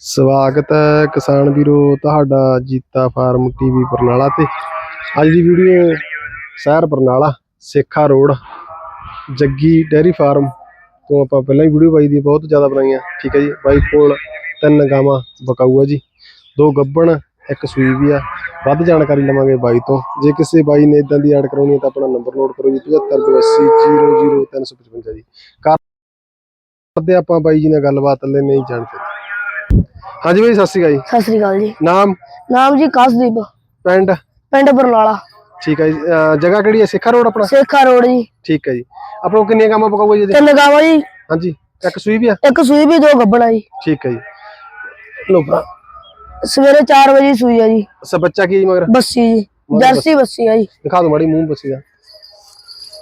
ਸਵਾਗਤ ਹੈ ਕਿਸਾਨ ਵੀਰੋ, ਤੁਹਾਡਾ ਜੀਤਾ ਫਾਰਮ ਟੀਵੀ ਬਰਨਾਲਾ ਤੇ। ਅੱਜ ਦੀ ਵੀਡੀਓ ਸ਼ਹਿਰ Barnala, Sekha road, Jaggi dairy farm ਤੋਂ ਆਪਾਂ ਪਹਿਲਾਂ ਹੀ ਵੀਡੀਓ ਬਾਈ ਦੀ ਬਹੁਤ ਜ਼ਿਆਦਾ ਬਣਾਈਆਂ। ਠੀਕ ਹੈ ਜੀ, ਬਾਈ ਕੋਲ ਤਿੰਨ ਗਾਵਾਂ ਬਕਾਊ ਆ ਜੀ, ਦੋ ਗੱਬਣ, ਇੱਕ ਸੂਈ ਵੀ ਆ। ਵੱਧ ਜਾਣਕਾਰੀ ਲਵਾਂਗੇ ਬਾਈ ਤੋਂ। ਜੇ ਕਿਸੇ ਬਾਈ ਨੇ ਇਦਾਂ ਦੀ ਐਡ ਕਰਾਉਣੀ ਹੈ ਤਾਂ ਆਪਣਾ ਨੰਬਰ ਨੋਟ ਕਰੋ ਜੀ 7582000355 ਜੀ। ਕਰਦੇ ਆਪਾਂ ਬਾਈ ਜੀ ਨਾਲ ਗੱਲਬਾਤ ਲੈ ਨਹੀਂ ਜਾਣਦੇ ਹਾਂਜੀ ਬਾਈ ਸਤਿ ਸ਼੍ਰੀ ਅਕਾਲ ਜੀ। ਸਤਿ ਸ੍ਰੀ ਅਕਾਲ ਜੀ। ਨਾਮ? ਨਾਮ ਜੀ ਕਾਸਦੀਪ। ਪਿੰਡ? ਪਿੰਡ ਬਰਨਾਲਾ। ਠੀਕ ਹੈ ਜੀ। ਅਹ ਜਗ੍ਹਾ ਕਿਹੜੀ ਹੈ? ਸਿੱਖਾ ਰੋਡ ਆਪਣਾ? ਸੇਖਾ ਰੋਡ ਜੀ। ਠੀਕ ਹੈ ਜੀ। ਆਪਾਂ ਨੂੰ ਕਿੰਨੀਆਂ ਗਾਵਾਂ ਪਕਾਊਗਾ ਜੀ ਇਹਦੇ? ਤਿੰਨ ਗਾਵਾਂ ਜੀ। ਹਾਂਜੀ। ਇੱਕ ਸੂਈ ਵੀ ਆ? ਇੱਕ ਸੂਈ ਵੀ ਦੋ ਗੱਬਣਾ ਜੀ। ਠੀਕ ਹੈ ਜੀ। ਲੋ ਭਰਾ। ਸਵੇਰੇ 4 ਵਜੇ ਸੂਈ ਆ ਜੀ। ਸ ਬੱਚਾ ਕੀ ਜੀ ਮਗਰ? ਬੱਸੀ ਜੀ। ਜਰਸੀ ਬੱਸੀ ਆ ਜੀ। ਦਿਖਾ ਦਿਓ ਮਾੜੀ ਮੂੰਹ ਬੱਸੀ ਦਾ।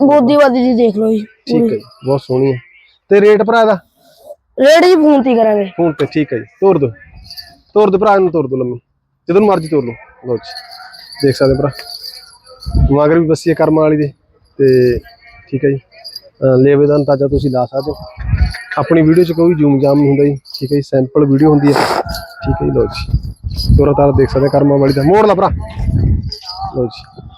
ਗੋਦੀ ਵਾਦੀ ਜੀ ਦੇਖ ਲਓ ਜੀ। ਠੀਕ ਹੈ ਜੀ। ਬਹੁਤ ਸੋਹਣੀ ਹੈ। ਤੇ ਰੇਟ ਭਰਾ ਦਾ ਰੇਟ ਜੀ ਫੋਨ ਤੇ ਹੀ ਕਰਾਂਗੇ। ਫੋਨ ਤੇ ਠੀਕ ਹੈ ਜੀ। ਤੋਰ ਦੋ ਤੋਰ ਦੋ ਭਰਾ ਨੂੰ ਤੋਰ ਦੋ ਲੰਮੀ। ਜਦੋਂ ਮਰਜ਼ੀ ਤੋਰ ਲਓ। ਲਓ ਜੀ। ਦੇਖ ਸਕਦੇ ਭਰਾ। ਮਗਰ ਵੀ ਬੱਸੀ ਹੈ ਕਰਮਾਂ ਵਾਲੀ ਦੇ। ਤੇ ਠੀਕ ਹੈ ਜੀ। ਲੇਵੇ ਦਾ ਅੰਦਾਜ਼ਾ ਤੁਸੀਂ ਲਾ ਸਕਦੇ ਹੋ। ਆਪਣੀ ਵੀਡੀਓ 'ਚ ਕੋਈ ਜ਼ੂਮ ਜਾਮ ਨਹੀਂ ਹੁੰਦਾ ਜੀ। ਠੀਕ ਹੈ ਜੀ। ਸੈਂਪਲ ਵੀਡੀਓ ਹੁੰਦੀ ਹੈ। ਠੀਕ ਹੈ ਜੀ। ਲਓ ਜੀ। ਤੋਰਾ ਤਾਰਾ ਦੇਖ ਸਕਦੇ ਕਰਮਾਂ ਵਾਲੀ ਦਾ। ਮੋੜ ਲਾ ਭਰਾ। ਲਓ ਜੀ।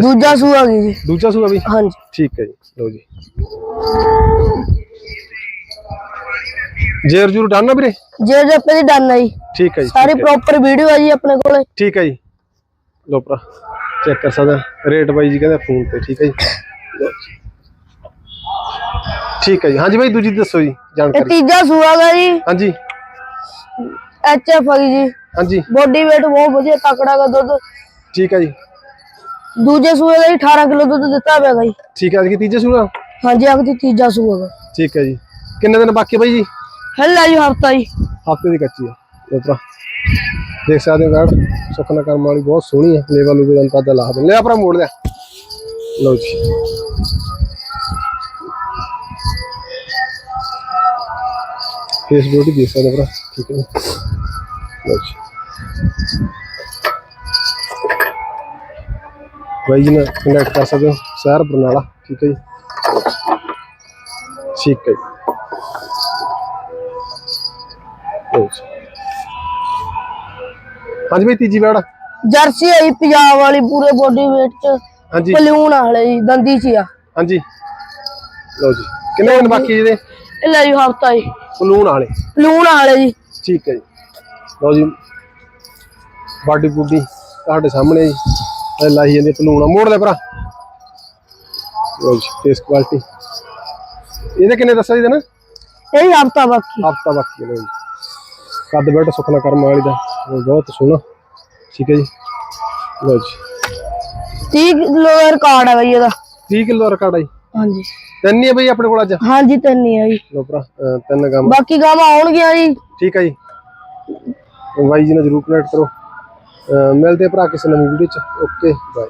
ਦੂਜਾ ਸੂ ਆ ਗਈ ਜੀ। ਦੂਜਾ ਸੂਆ ਵੀ? ਹਾਂਜੀ। ਠੀਕ ਹੈ ਜੀ। ਲਓ ਜੀ। ਜੇਰ ਜੂਰ ਡਨ ਆ ਵੀਰੇ? ਜੇ ਜੇ ਆਪੇ ਦੀ ਡਨ ਆ ਜੀ। ਠੀਕ ਹੈ ਜੀ ਸਾਰੀ ਪ੍ਰੋਪਰ ਵੀਡੀਓ ਆ ਜੀ ਆਪਣੇ ਕੋਲੇ। ਠੀਕ ਹੈ ਜੀ। ਲੋ ਭਰਾ ਚੈੱਕ ਕਰ ਸਕਦਾ ਰੇਟ ਬਾਈ ਜੀ ਕਹਿੰਦੇ ਫੋਨ ਤੇ ਠੀਕ ਹੈ ਜੀ। ਲਓ ਜੀ। ਠੀਕ ਹੈ ਜੀ। ਹਾਂਜੀ ਬਾਈ ਦੂਜੀ ਦੱਸੋ ਜੀ ਇਹ ਜਾਣਕਾਰੀ ਤੀਜਾ ਸੂ ਆ ਗਾ ਜੀ। ਹਾਂਜੀ। ਐਚ ਐਫ ਆ ਗਈ ਜੀ। ਹਾਂਜੀ। ਬੋਡੀ weight ਬਹੁਤ ਵਧੀਆ ਤਕੜਾ ਦਾ ਦੁੱਧ। ਠੀਕ ਹੈ ਜੀ। ਦੂਜੇ ਸੂਏ ਦਾ ਜੀ 18 ਕਿਲੋ ਦੁੱਧ ਦਿੱਤਾ ਪਿਆ ਗਾ ਜੀ। ਠੀਕ ਹੈ ਜੀ ਤੀਜੇ ਸੂਆ? ਹਾਂਜੀ ਅਗਦੀ ਤੀਜਾ ਸੂ ਆ ਗਾ। ਠੀਕ ਹੈ ਜੀ। ਕਿੰਨੇ ਦਿਨ ਬਾਕੀ ਹੈ ਬਾਈ ਜੀ? ਹੱਲਾ ਜੀ ਹਫਤਾ ਜੀ। ਹਫ਼ਤੇ ਦੀ ਕੱਚੀ ਹੈ ਲੋ ਦੇਖ ਸਕਦੇ ਹੋ ਗਾੜ ਸੁਖਨਾ ਕਰਮ ਵਾਲੀ ਬਹੁਤ ਸੋਹਣੀ ਹੈ ਲੇਵਲ ਲੂਵੇ ਦਾ ਅੰਦਾਜ਼ਾ ਲਾ ਦੇ ਲੈ ਆਪਣਾ ਮੋੜ ਲਿਆ। ਲਓ ਜੀ। ਫੇਸ ਬਿਊਟੀ ਦੇਖ ਸਕਦੇ ਭਰਾ, ਠੀਕ ਹੈ ਜੀ ਲਓ ਜੀ। ਬਾਈ ਜੀ ਨਾਲ ਕੰਟੈਕਟ ਕਰ ਸਕਦੇ ਹੋ। ਸ਼ਹਿਰ ਬਰਨਾਲਾ, ਠੀਕ ਹੈ ਜੀ। ਠੀਕ ਹੈ ਹਾਂਜੀ ਬਈ ਤੀਜੀ ਵਾਰ ਜਰਸੀ ਆਈ ਪੰਜਾਬ ਵਾਲੀ ਪੂਰੇ ਬੋਡੀ weight ਚ। ਹਾਂਜੀ। ਪਲੂਣ ਵਾਲੇ ਜੀ ਦੰਦੀ ਚ ਆ। ਹਾਂਜੀ। ਲਓ ਜੀ। ਕਿੰਨੇ ਦਿਨ ਬਾਕੀ ਜਿਹਦੇ ਇਹ ਲੈ ਜੀ ਹਫਤਾ ਜੀ। ਸਲੂਨ ਵਾਲੇ। ਪਲੂਣ ਵਾਲੇ ਜੀ। ਠੀਕ ਹੈ ਜੀ। ਲਓ ਜੀ। ਬਾਡੀ ਬੁੱਡੀ ਤੁਹਾਡੇ ਸਾਹਮਣੇ ਜੀ। ਇਹ ਲਾਈ ਜਾਂਦੀ ਸਲੂਨ ਮੋੜ ਲੈ ਭਰਾ। ਲਓ ਜੀ ਫੇਸ ਕੁਆਲਿਟੀ ਇਹਦੇ ਕਿੰਨੇ ਦੱਸਿਆ ਜੀ ਨਾ ਇਹ ਹਫਤਾ ਬਾਕੀ। ਹਫਤਾ ਬਾਕੀ ਲਓ ਜੀ। ਕੱਦ ਬੈਠ ਸੁਖਨਾ ਕਰਮ ਵਾਲੀ ਦਾ। ਬਹੁਤ ਸੋਹਣਾ। ਠੀਕ ਹੈ ਜੀ। ਲਓ ਜੀ। 30 ਕਿਲੋ ਦਾ ਰਿਕਾਰਡ ਹੈ ਬਈ ਇਹਦਾ। 30 ਕਿਲੋ ਰਿਕਾਰਡ ਹੈ ਜੀ। ਹਾਂਜੀ। ਤਿੰਨ ਹੀ ਹੈ ਬਈ ਆਪਣੇ ਕੋਲ ਅੱਜ? ਹਾਂਜੀ ਤਿੰਨ ਹੀ ਆ ਜੀ। ਲਓ ਭਰਾ ਤਿੰਨ ਗਾਵਾਂ। ਬਾਕੀ ਗਾਵਾਂ ਆਉਣਗੀਆਂ ਜੀ। ਠੀਕ ਹੈ ਜੀ। ਬਾਈ ਜੀ ਨਾਲ ਜਰੂਰ ਕਨੈਕਟ ਕਰੋ। ਮਿਲਦੇ ਆ ਭਰਾ ਕਿਸੇ ਨਵੀਂ ਵੀਡੀਓ ਚ। Okay bye